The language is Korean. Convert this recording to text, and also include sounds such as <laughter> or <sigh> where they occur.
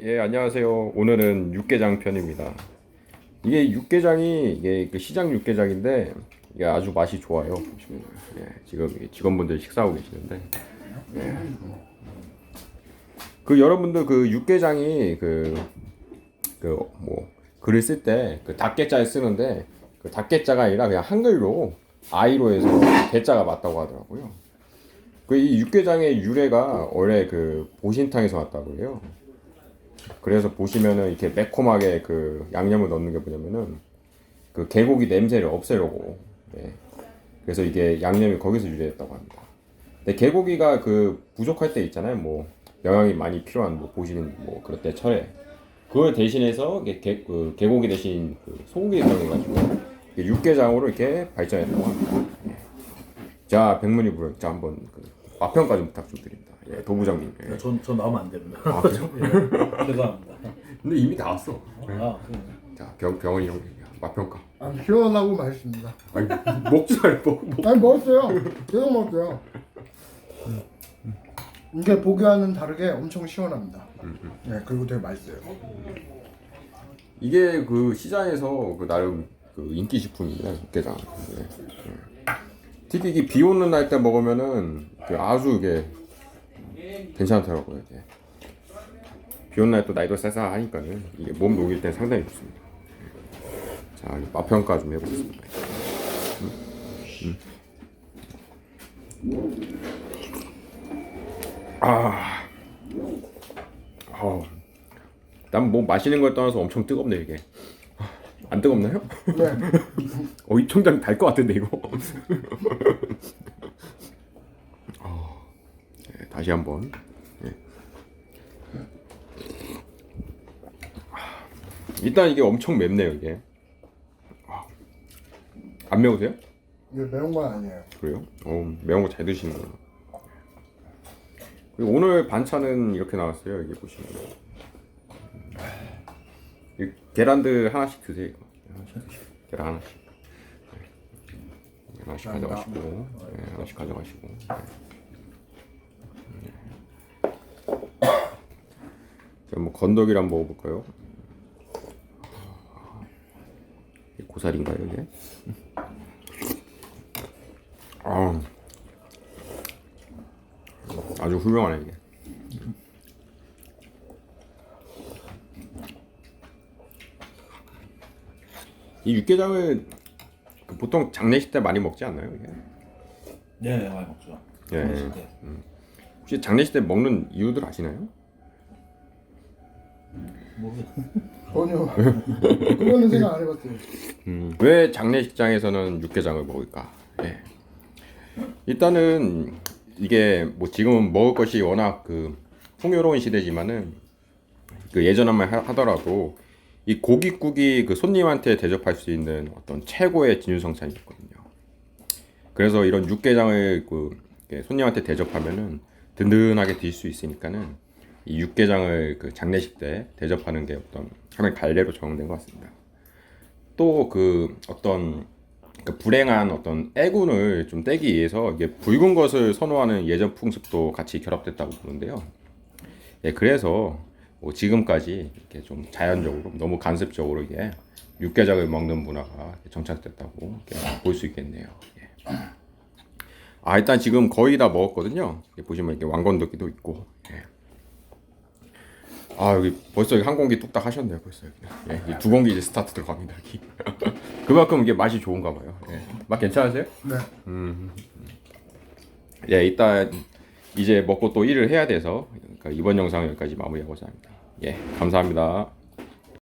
예, 안녕하세요. 오늘은 육개장 편입니다. 이게 육개장이 이게 그 시장 육개장인데 이게 아주 맛이 좋아요. 보시면 예, 지금 직원분들 식사하고 계시는데 예. 그 여러분들 그 육개장이 그그뭐 글을 쓸 때 그 닭개자에 쓰는데 그 닭개자가 아니라 그냥 한글로 아이로 해서 개자가 맞다고 하더라고요. 그 이 육개장의 유래가 원래 그 보신탕에서 왔다고 해요. 그래서 보시면은 이렇게 매콤하게 그 양념을 넣는 게 뭐냐면은 그 개고기 냄새를 없애려고. 예. 그래서 이게 양념이 거기서 유래했다고 합니다. 근데 개고기가 그 부족할 때 있잖아요. 뭐 영양이 많이 필요한 뭐 보시는 뭐 그럴 때 철에 그걸 대신해서 이게 개, 그 개고기 대신 그 소고기 이용해가지고 이게 육개장으로 이렇게 발전했다고 합니다. 예. 자 백문이 불여 자 한번 그 맛평가 좀 부탁 좀 드립니다. 예, 도부장님. 예. 전, 저 나오면 안 됩니다. 아, <laughs> 그래요? 예, 죄송합니다. 근데 이미 나왔어. 아, 그, 자, 병, 병원이 형 맛평가. 아, 시원하고 맛있습니다. 아니, 먹지 말고 먹. 아니 먹었어요. 계속 먹었어요. 이게 보기와는 다르게 엄청 시원합니다. 네, 그리고 되게 맛있어요. 이게 그 시장에서 그 나름 그 인기 식품입니다. 육개장. 예. 예. 특히 이게 비 오는 날 때 먹으면은 그 아주 이게 괜찮더라고요. 이게. 비 오는 날또 나이도 쌀쌀하니까는 이게 몸 녹일 때 상당히 좋습니다. 예. 자, 이제 맛평가 좀 해보겠습니다. 음, 음. 아, 어. 난뭐 마시는 걸 떠나서 엄청 뜨겁네 이게. 안 뜨겁나요? 네. <laughs> 어, 이 총장 달 것 같은데 이거. 다시 한번. 네. 일단 이게 엄청 맵네요 이게. 아, 안 매우세요? 이게 매운 건 아니에요. 그래요? 어, 매운 거 잘 드시는구나. 그리고 오늘 반찬은 이렇게 나왔어요. 이게 보시면. 이 계란들 하나씩 드세요. 계란 하나씩. 네. 하나씩 가져가시고, 네, 하나씩 가져가시고. 네. 네. 자, 뭐 건더기를 한번 먹어볼까요? 고사리인가요, 이게? 아, 아주 훌륭하네 이게. 이 육개장을 그 보통 장례식 때 많이 먹지 않나요? 이게? 네, 네, 많이 먹죠. 예. 장례식 때. 혹시 장례식 때 먹는 이유들 아시나요? 모르겠어요. <laughs> 전혀. 그거는 생각 안 해봤어요. 음, 왜 장례식장에서는 육개장을 먹을까? 예. 일단은 이게 뭐 지금은 먹을 것이 워낙 그 풍요로운 시대지만은 그 예전만 하- 하더라도 이 고깃국이 그 손님한테 대접할 수 있는 어떤 최고의 진유성찬이었거든요. 그래서 이런 육개장을 그 손님한테 대접하면은 든든하게 드실 수 있으니까는 이 육개장을 그 장례식 때 대접하는 게 어떤 하나의 갈래로 적용된 것 같습니다. 또 그 어떤 그 불행한 어떤 애군을 좀 떼기 위해서 이게 붉은 것을 선호하는 예전 풍습도 같이 결합됐다고 보는데요. 예, 그래서 뭐 지금까지 이렇게 좀 자연적으로 너무 간섭적으로 이게 육개장을 먹는 문화가 정착됐다고 볼 수 있겠네요. 예. 아 일단 지금 거의 다 먹었거든요. 보시면 이렇게 왕건더기도 있고. 예. 아 여기 벌써 한 공기 뚝딱 하셨네요 벌써 여기. 예, 이두 공기 이제 스타트 들어갑니다 여기. <laughs> 그만큼 이게 맛이 좋은가 봐요. 예. 맛 괜찮으세요? 네. 예, 이따 이제 먹고 또 일을 해야 돼서 그러니까 이번 영상 여기까지 마무리하고자 합니다. 예, 감사합니다.